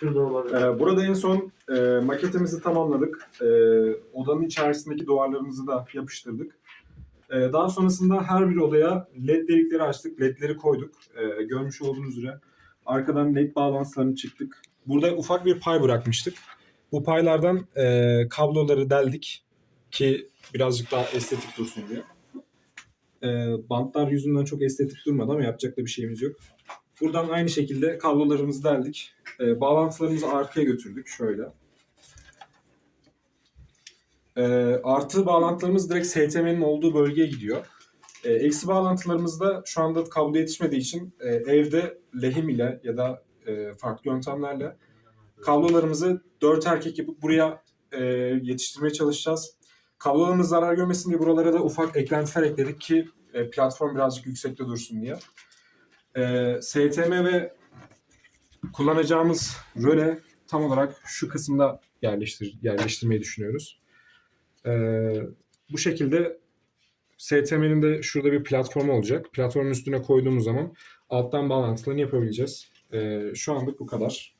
Şurada olabilir. Ee, burada en son e, maketimizi tamamladık. E, odanın içerisindeki duvarlarımızı da yapıştırdık. E, daha sonrasında her bir odaya led delikleri açtık, ledleri koyduk. E, görmüş olduğunuz üzere arkadan led bağlantılarını çıktık. Burada ufak bir pay bırakmıştık. Bu paylardan e, kabloları deldik ki birazcık daha estetik dursun diye. E, bantlar yüzünden çok estetik durmadı ama yapacak da bir şeyimiz yok. Buradan aynı şekilde kablolarımızı deldik. E, bağlantılarımızı arkaya götürdük şöyle. E, artı bağlantılarımız direkt STM'nin olduğu bölgeye gidiyor. E, eksi bağlantılarımız da şu anda kablo yetişmediği için e, evde lehim ile ya da e, farklı yöntemlerle kablolarımızı dört erkek yapıp buraya e, yetiştirmeye çalışacağız. Kablolarımız zarar görmesin diye buralara da ufak eklentiler ekledik ki e, platform birazcık yüksekte dursun diye. E, STM ve kullanacağımız röle tam olarak şu kısımda yerleştir yerleştirmeyi düşünüyoruz. Ee, bu şekilde STM'nin de şurada bir platform olacak. Platformun üstüne koyduğumuz zaman alttan bağlantılarını yapabileceğiz. Ee, şu anlık bu kadar.